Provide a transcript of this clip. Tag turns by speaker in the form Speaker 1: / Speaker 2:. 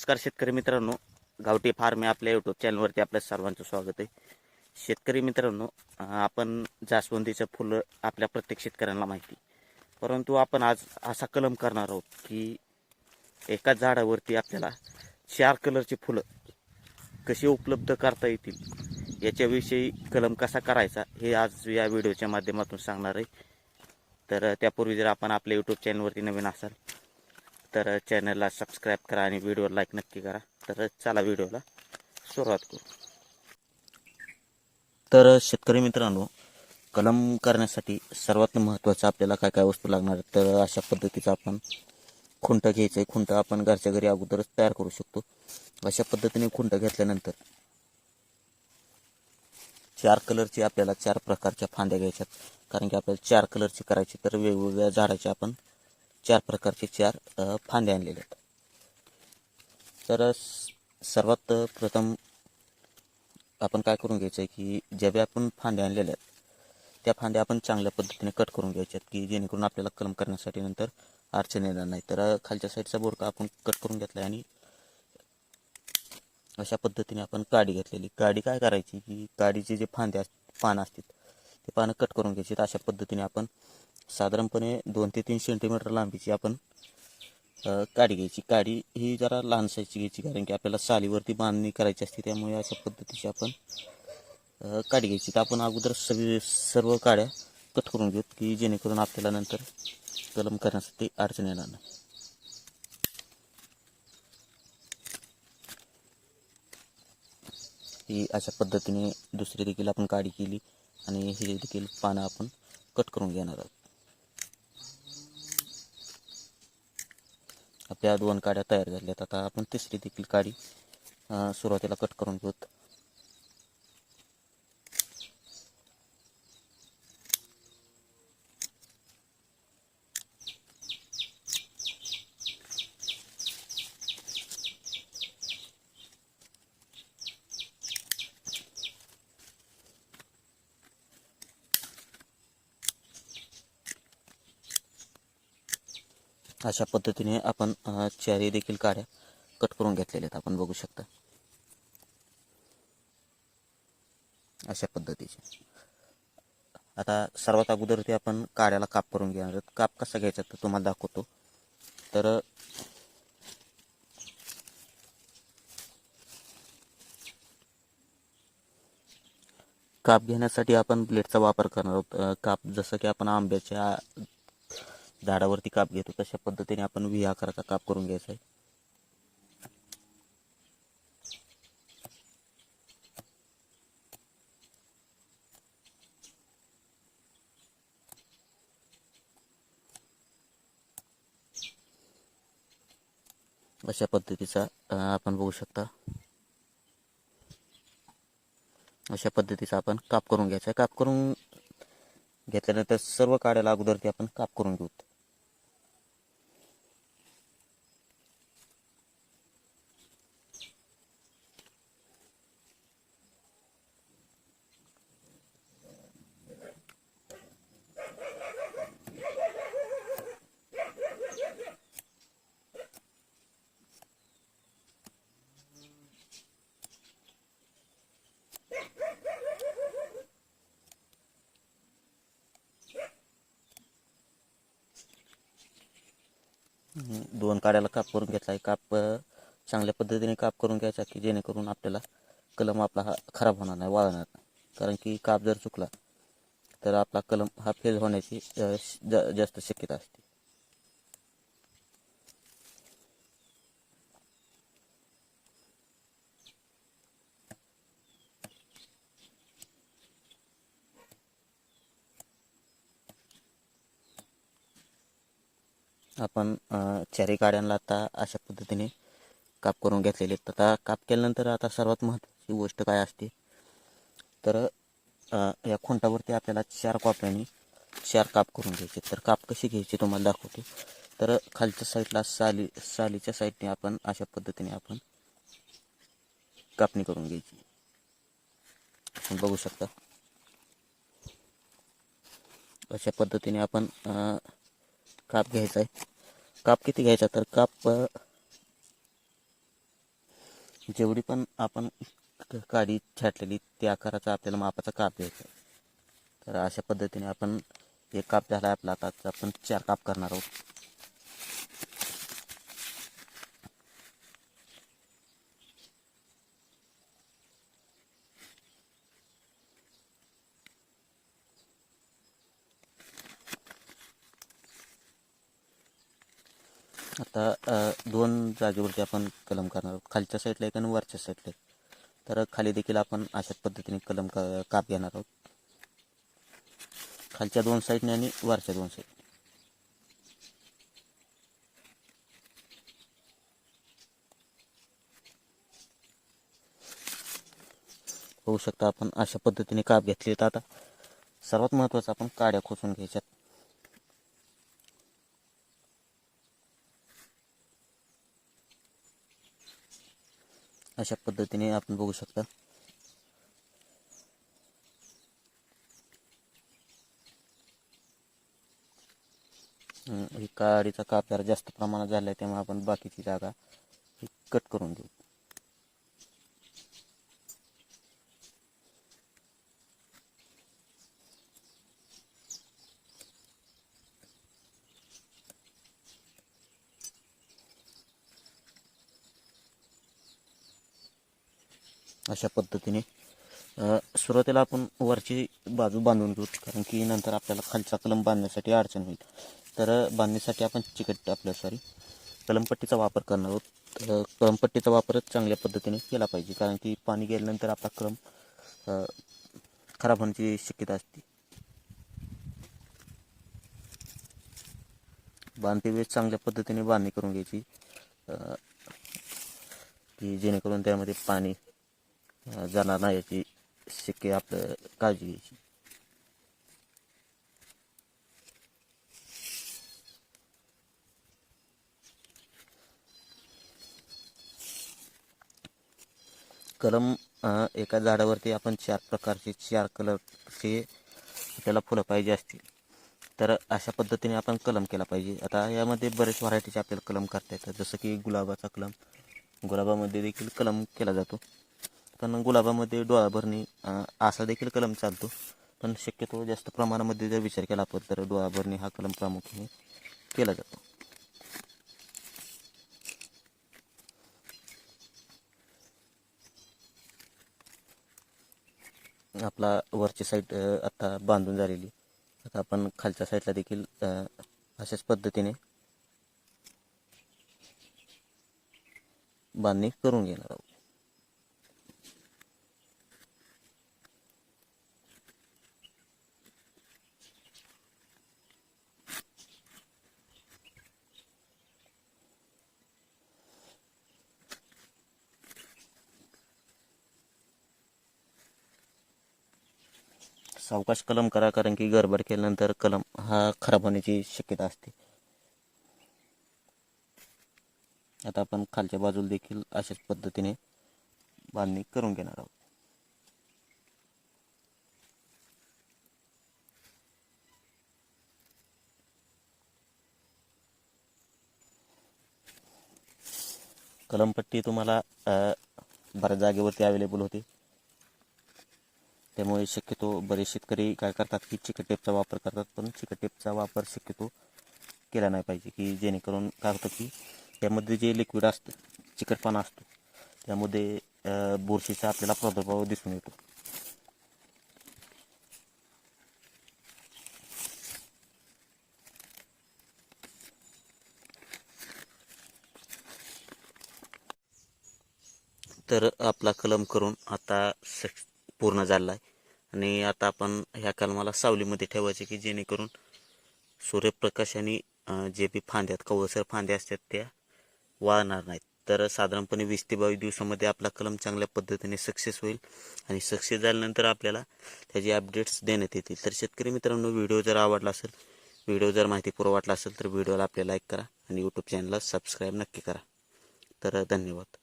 Speaker 1: नमस्कार शेतकरी मित्रांनो. गावठी फार्म या आपल्या यूट्यूब चॅनलवरती आपल्या सर्वांचं स्वागत आहे. शेतकरी मित्रांनो आपण जास्वंदीचं फुलं आपल्या प्रत्येक शेतकऱ्यांना माहिती. परंतु आपण आज असा कलम करणार आहोत की एका झाडावरती आपल्याला चार कलरची फुलं कशी उपलब्ध करता येतील याच्याविषयी कलम कसा करायचा हे आज या व्हिडिओच्या माध्यमातून सांगणार आहे. तर त्यापूर्वी जर आपण आपल्या यूट्यूब चॅनलवरती नवीन असाल तर चॅनलला सबस्क्राईब करा आणि व्हिडिओला लाईक नक्की करा. तर चला व्हिडिओला सुरुवात करू. तर शेतकरी मित्रांनो कलम करण्यासाठी सर्वात महत्त्वाचं आपल्याला काय काय वस्तू लागणार तर अशा पद्धतीचं आपण खुंट घ्यायचं आहे खुंट आपण घरच्या घरी अगोदरच तयार करू शकतो. अशा पद्धतीने खुंट घेतल्यानंतर चार कलरची आपल्याला चार प्रकारच्या फांद्या घ्यायच्यात. कारण की आपल्याला चार कलरची करायची तर वेगवेगळ्या झाडाच्या आपण चार प्रकारचे चार फांदे आणलेले आहेत. तर सर्वात प्रथम आपण काय करून घ्यायचं आहे की ज्या बी आपण फांद्या आणलेल्या आहेत त्या फांद्या आपण चांगल्या पद्धतीने कट करून घ्यायच्यात की जेणेकरून आपल्याला कलम करण्यासाठी नंतर अडचण येणार नाही. तर खालच्या साईडचा बोरका आपण कट करून घेतला आणि अशा पद्धतीने आपण काडी घेतलेली काडी काय करायची की काडीचे जे फांदे अस पानं असतील ते पानं कट करून घ्यायची अशा पद्धतीने आपण साधारणपणे दोन ते तीन सेंटीमीटर लांबीची आपण काडी घ्यायची. काडी ही जरा लहान साईजची घ्यायची कारण की आपल्याला सालीवरती बांधणी करायची असते त्यामुळे अशा पद्धतीची आपण काडी घ्यायची. तर आपण अगोदर सगळी सर्व काड्या कट करून घेऊ की जेणेकरून आपल्याला नंतर कलम करण्यासाठी अडचण येणार नाही. ही अशा पद्धतीने दुसरी देखील आपण काडी केली आणि हे देखील पानं आपण कट करून घेणार आहोत. आपल्या दोन काड्या तयार झाल्यात. आता आपण तिसरी देखील काडी सुरुवातीला कट करून घेऊत. अशा पद्धतीने आपण चारी देखील काड्या कट करून घेतलेल्या आहेत आपण बघू शकता. अशा पद्धतीचे. आता सर्वात अगोदर ते आपण काड्याला काप करून घेणार आहोत. काप कसा घ्यायचा तर तुम्हाला दाखवतो. तर काप घेण्यासाठी आपण ब्लेडचा वापर करणार आहोत. काप जसं की आपण आंब्याच्या झाडावरती काप घेतो तशा पद्धतीने आपण व्ही आकाराचा काप करून घ्यायचा आहे. अशा पद्धतीचा आपण बघू शकता. अशा पद्धतीचा आपण काप करून घ्यायचा आहे. काप करून घेतल्यानंतर सर्व काड्याला अगोदरती आपण काप करून घेऊ. दोन काड्याला काप करून घेतला आहे काप चांगल्या पद्धतीने काप करून घ्यायचा की जेणेकरून आपल्याला कलम आपला हा खराब होणार नाही वाळणार नाही. कारण की काप जर चुकला तर आपला कलम हा फेल होण्याची जा- जास्त शक्यता असते. आपण चारी काड्यांना आता अशा पद्धतीने काप करून घेतलेले आहेत. आता काप केल्यानंतर आता सर्वात महत्त्वाची गोष्ट काय असते? तर या खुंटावरती आपल्याला चार कॉप्यांनी चार काप करून घ्यायचे. तर काप कशी घ्यायची तुम्हाला दाखवतो. तर खालच्या साईडला साली सालीच्या साईडने आपण अशा पद्धतीने आपण कापणी करून घ्यायची. बघू शकता. अशा पद्धतीने आपण काप घ्यायचा आहे. काप किती घ्यायचा तर काप जेवढी पण आपण काडी छाटलेली त्या आकाराचा आपल्याला मापाचा काप घ्यायचा आहे. तर अशा पद्धतीने आपण एक काप झाला आहे आपला. आता आपण चार काप करणार आहोत. आता दोन जागेवरती आपण कलम करणार आहोत. खालच्या साईडला एक आणि वरच्या साईडला एक. तर खाली देखील आपण अशाच पद्धतीने कलम का काप घेणार आहोत. खालच्या दोन साईडने आणि वरच्या दोन साईड होऊ शकता आपण अशा पद्धतीने काप घेतले तर आता सर्वात महत्त्वाचं आपण काड्या खोचून घ्यायच्यात. अशा पद्धतीने आपण बघू शकता. हम्म, ही जास्त प्रमाणात झाला आहे त्यामुळे आपण बाकीची जागा ही कट करून घेऊ अशा पद्धतीने सुरुवातीला आपण वरची बाजू बांधून घेऊ कारण की नंतर आपल्याला खालचा कलम बांधण्यासाठी अडचण होईल. तर बांधण्यासाठी आपण चिकट आपल्या सॉरी कलमपट्टीचा वापर करणार आहोत. तर कलमपट्टीचा वापरच चांगल्या पद्धतीने केला पाहिजे कारण की पाणी गेल्यानंतर आपला कलम खराब होण्याची शक्यता असते. बांधते वेळेस चांगल्या पद्धतीने बांधणी करून घ्यायची की जेणेकरून त्यामध्ये पाणी जाणार नाही याची शक्य आपलं काळजी घ्यायची. कलम एका झाडावरती आपण चार प्रकारचे चार कलरचे आपल्याला फुलं पाहिजे असतील. तर अशा पद्धतीने आपण कलम केला पाहिजे. आता यामध्ये बरेच व्हरायटीचे आपल्याला कलम करता येतात. जसं की गुलाबाचा कलम. गुलाबामध्ये देखील कलम केला जातो. पण गुलाबामध्ये डोळा भरणी असा देखील कलम चालतो. पण शक्यतो जास्त प्रमाणामध्ये जर विचार केला आपण तर डोळा भरणी हा कलम प्रामुख्याने केला जातो. आपला वरची साईड आता बांधून झालेली. आता आपण खालच्या साईडला देखील अशाच पद्धतीने बांधणी करून घेणार आहोत. सावकाश कलम करा कारण की गडबड केल्यानंतर कलम हा खराब होण्याची शक्यता असते. आता आपण खालच्या बाजूला देखील अशाच पद्धतीने बांधणी करून घेणार आहोत. कलमपट्टी तुम्हाला बऱ्याच जागेवरती अवेलेबल होती. त्यामुळे शक्यतो बरेच शेतकरी काय करतात की चिकटेपचा वापर करतात पण चिकट टेपचा वापर शक्यतो केला नाही पाहिजे की जेणेकरून काय होतं की त्यामध्ये जे लिक्विड असतं चिकटपणा असतो त्यामध्ये बुरशीचा आपल्याला प्रादुर्भाव दिसून येतो. तर आपला कलम करून आता सक्स पूर्ण झाला आहे आणि आता आपण ह्या कलमाला सावलीमध्ये ठेवायचे की जेणेकरून सूर्यप्रकाशाने आणि जे बी फांद्यात कवळसर फांद्या असतात त्या वाळणार नाहीत. तर साधारणपणे वीस ते बावीस दिवसामध्ये आपला कलम चांगल्या पद्धतीने सक्सेस होईल. आणि सक्सेस झाल्यानंतर आपल्याला त्याचे अपडेट्स देण्यात येतील. तर शेतकरी मित्रांनो व्हिडिओ जर आवडला असेल व्हिडिओ जर माहितीपूर्व वाटला असेल तर व्हिडिओला आपल्याला लाईक करा आणि यूट्यूब चॅनलला सबस्क्राईब नक्की करा. तर धन्यवाद.